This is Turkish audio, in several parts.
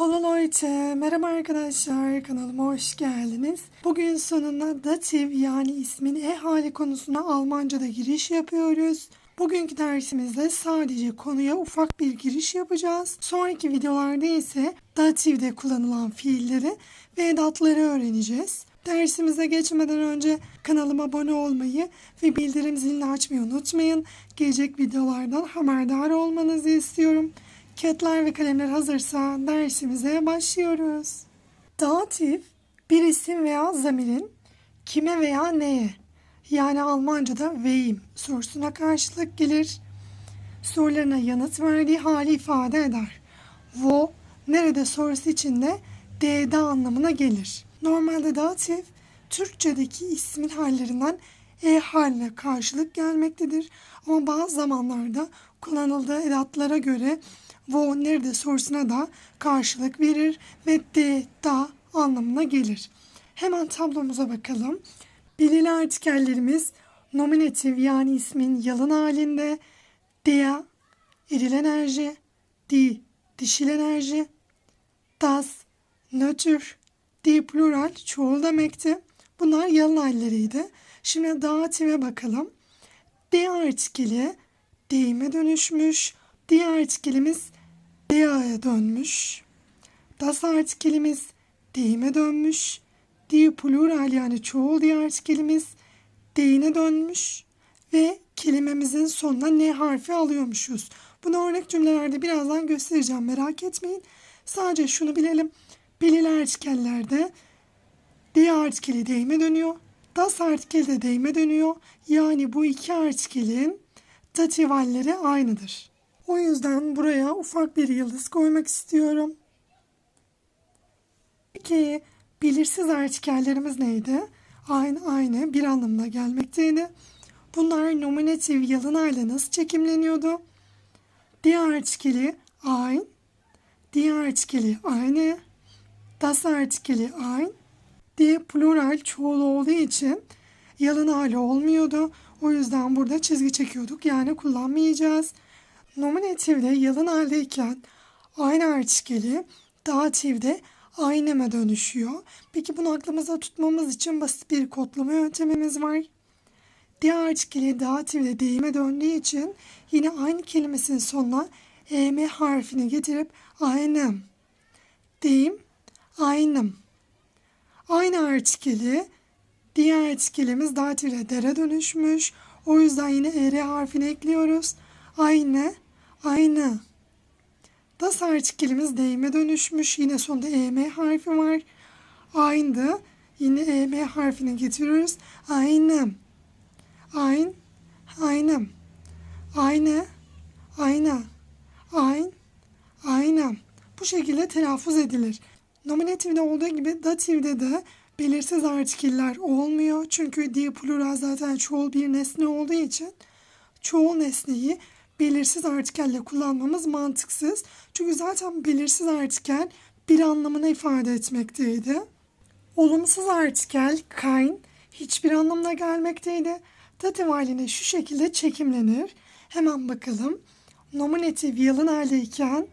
Hallo Leute, merhaba arkadaşlar kanalıma hoş geldiniz. Bugün sonunda datif yani ismin e hali konusuna Almanca'da giriş yapıyoruz. Bugünkü dersimizde sadece konuya ufak bir giriş yapacağız. Sonraki videolarda ise datifde kullanılan fiilleri ve edatları öğreneceğiz. Dersimize geçmeden önce kanalıma abone olmayı ve bildirim zilini açmayı unutmayın. Gelecek videolardan haberdar olmanızı istiyorum. Kağıtlar ve kalemler hazırsa dersimize başlıyoruz. Datif bir isim veya zamirin kime veya neye yani Almanca'da wem sorusuna karşılık gelir. Sorularına yanıt verdiği hali ifade eder. Wo nerede sorusu içinde D'de anlamına gelir. Normalde datif Türkçedeki ismin hallerinden e haline karşılık gelmektedir. Ama bazı zamanlarda kullanıldığı edatlara göre wo nerede sorusuna da karşılık verir ve de da anlamına gelir. Hemen tablomuza bakalım. Belirli artikellerimiz nominatif yani ismin yalın halinde, der eril enerji, die dişil enerji, das nötr, die plural çoğul demekti. Bunlar yalın halleriydi. Şimdi datife bakalım. D artikeli deyime dönüşmüş. D artikelimiz dea'ya dönmüş. Das artikelimiz deyime dönmüş. Die plural yani çoğul diye artikelimiz deyine dönmüş. Ve kelimemizin sonuna ne harfi alıyormuşuz. Bunu örnek cümlelerde birazdan göstereceğim merak etmeyin. Sadece şunu bilelim. Belirli artikellerde D artikeli deyime dönüyor. Das artikeli de deyime dönüyor. Yani bu iki artikelin datif halleri aynıdır. O yüzden buraya ufak bir yıldız koymak istiyorum. Peki belirsiz artikellerimiz neydi? Aynı aynı bir anlamına gelmekteydi. Bunlar nominatif yalın hale nasıl çekimleniyordu? D artikeli ein, D artikeli aynı, das artikeli ein, D plural çoğul olduğu için yalın hali olmuyordu. O yüzden burada çizgi çekiyorduk yani kullanmayacağız. Nominatifde yalın haldeyken aynı artikeli datifde ayneme dönüşüyor. Peki bunu aklımızda tutmamız için basit bir kodlama yöntemimiz var. D artikeli datifde deyime döndüğü için yine aynı kelimesinin sonuna em harfini getirip einem. Deyim aynım. Aynı artikeli diğer artikelimiz datifde dere dönüşmüş. O yüzden yine er harfini ekliyoruz. Aynı, aynı. Das artikelimiz deyime dönüşmüş. Yine sonunda em harfi var. Aynı. Yine em harfini getiriyoruz. Aynı. Ein, aynı. Aynı, aynı. Ein, aynı. Bu şekilde telaffuz edilir. Nominatifde olduğu gibi datifde de belirsiz artikeller olmuyor. Çünkü di plural zaten çoğul bir nesne olduğu için çoğul nesneyi belirsiz artikelle kullanmamız mantıksız. Çünkü zaten belirsiz artikel bir anlamını ifade etmekteydi. Olumsuz artikel kein hiçbir anlamına gelmekteydi. Datif haline şu şekilde çekimlenir. Hemen bakalım. Nominatif yalın haldeyken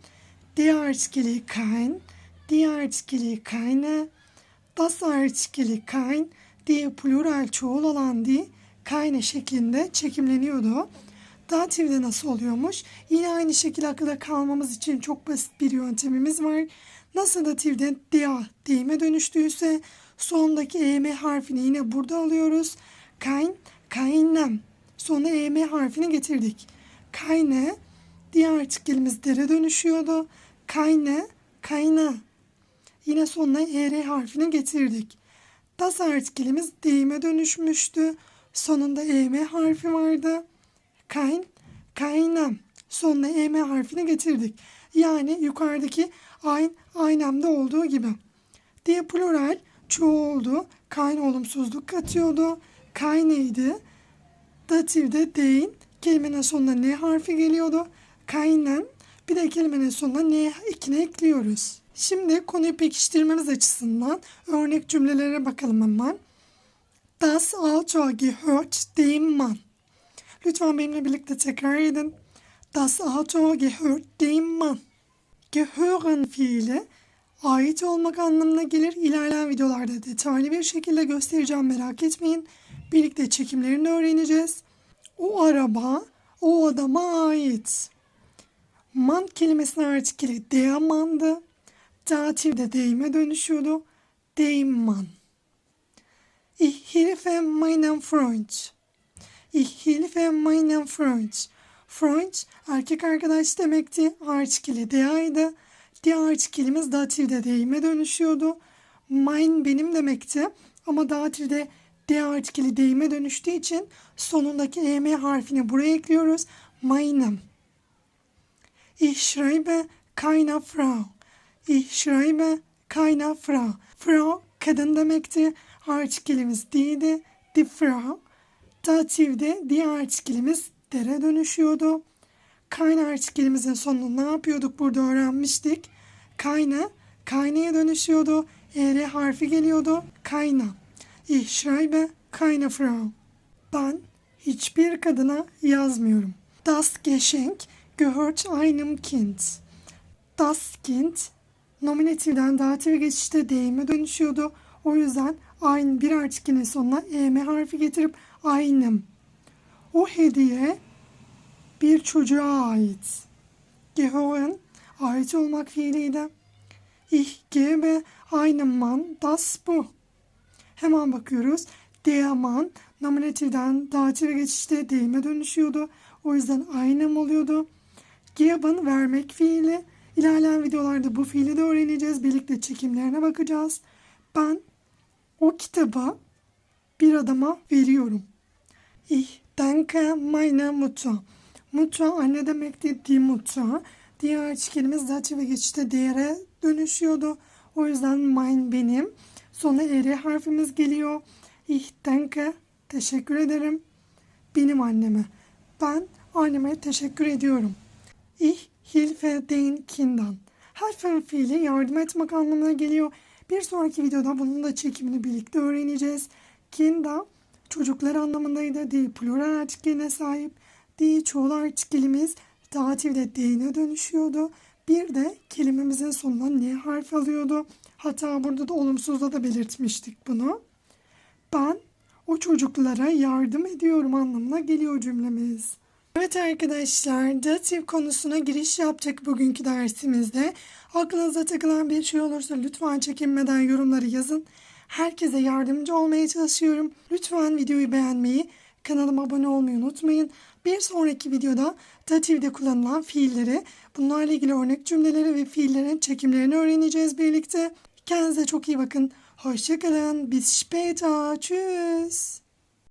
D artikeli kein, D artikeli keine, das artikeli kein, D plural çoğul olan di, keine şeklinde çekimleniyordu. Datifde nasıl oluyormuş? Yine aynı şekilde akılda kalmamız için çok basit bir yöntemimiz var. Nasıl datifde dea deyime dönüştüyse sondaki em harfini yine burada alıyoruz. Kein, keinem. Sonra em harfini getirdik. Keine, diğer artikelimiz dere dönüşüyordu. Keine, keine. Yine sonuna er harfini getirdik. Das artikelimiz deyime dönüşmüştü. Sonunda em harfi vardı. Kein, keinem. Sonuna em harfini getirdik. Yani yukarıdaki ein, aynemde olduğu gibi. Diye plural çoğuldu. Kein olumsuzluk katıyordu. Keineydi. Datifde deyin. Kelimenin sonuna ne harfi geliyordu. Keinen. Bir de kelimenin sonuna ne ekine ekliyoruz. Şimdi konuyu pekiştirmemiz açısından örnek cümlelere bakalım hemen. Das Auto gehört dem Mann. Lütfen benimle birlikte tekrar edin. Das Auto gehört dem Mann. Gehören fiili ait olmak anlamına gelir. İlerleyen videolarda detaylı bir şekilde göstereceğim merak etmeyin. Birlikte çekimlerini öğreneceğiz. O araba o adama ait. Man kelimesinin artikeli deamandı. Datifde deyime dönüşüyordu. Deyman. Ich helfe meinem Freund. Ich helfe meinem Freund. Freund erkek arkadaş demekti. Artikeli deaydı. Diğer artikelimiz datifde deyime dönüşüyordu. Mein benim demekti. Ama datifde D artikeli deyime dönüştüğü için sonundaki EM harfini buraya ekliyoruz. Meinem. Ich schreibe keine Frau. Ich schreibe keine Frau. Frau kadın demekti. Artikelimiz diydi. Die Frau. Datifde diğer artikelimiz dere dönüşüyordu. Keine artikelimizin sonunu ne yapıyorduk burada öğrenmiştik. Keine, kayne'ye dönüşüyordu. Er harfi geliyordu. Kayna. Ich schreibe keine Frau. Ben hiçbir kadına yazmıyorum. Das Geschenk gehört einem Kind. Das Kind nominatifden datif geçişte deyime dönüşüyordu. O yüzden aynı bir artikelin sonuna em harfi getirip einem. O hediye bir çocuğa ait. Gehören ait olmak fiiliydi. Ich gebe einem Mann das Buch. Hemen bakıyoruz. Der Mann nominatifden datife geçişte deyime dönüşüyordu. O yüzden einem oluyordu. Geben vermek fiili. İlerleyen videolarda bu fiili de öğreneceğiz. Birlikte çekimlerine bakacağız. Ben o kitabı bir adama veriyorum. Ich danke meine Mutter. Mutter anne demekti. Die Mutter. Diğer artikelimiz datif ve geçişte değere dönüşüyordu. O yüzden mein benim. Sonra eri harfimiz geliyor. Ich danke. Teşekkür ederim. Benim anneme. Ben anneme teşekkür ediyorum. Ich hilfe den Kindern. Helfen fiili yardım etmek anlamına geliyor. Bir sonraki videoda bunun da çekimini birlikte öğreneceğiz. Kinder çocuklar anlamındaydı. Die plural artikeline sahip. Die çoğul artikelimiz datifde deyine dönüşüyordu. Bir de kelimemizin sonuna ne harf alıyordu. Hatta burada da olumsuzda da belirtmiştik bunu. Ben o çocuklara yardım ediyorum anlamına geliyor cümlemiz. Evet arkadaşlar, datif konusuna giriş yaptık bugünkü dersimizde. Aklınıza takılan bir şey olursa lütfen çekinmeden yorumları yazın. Herkese yardımcı olmaya çalışıyorum. Lütfen videoyu beğenmeyi, kanalıma abone olmayı unutmayın. Bir sonraki videoda datifde kullanılan fiilleri, bunlarla ilgili örnek cümleleri ve fiillerin çekimlerini öğreneceğiz birlikte. Kendinize çok iyi bakın. Hoşçakalın. Bis später. Tschüss.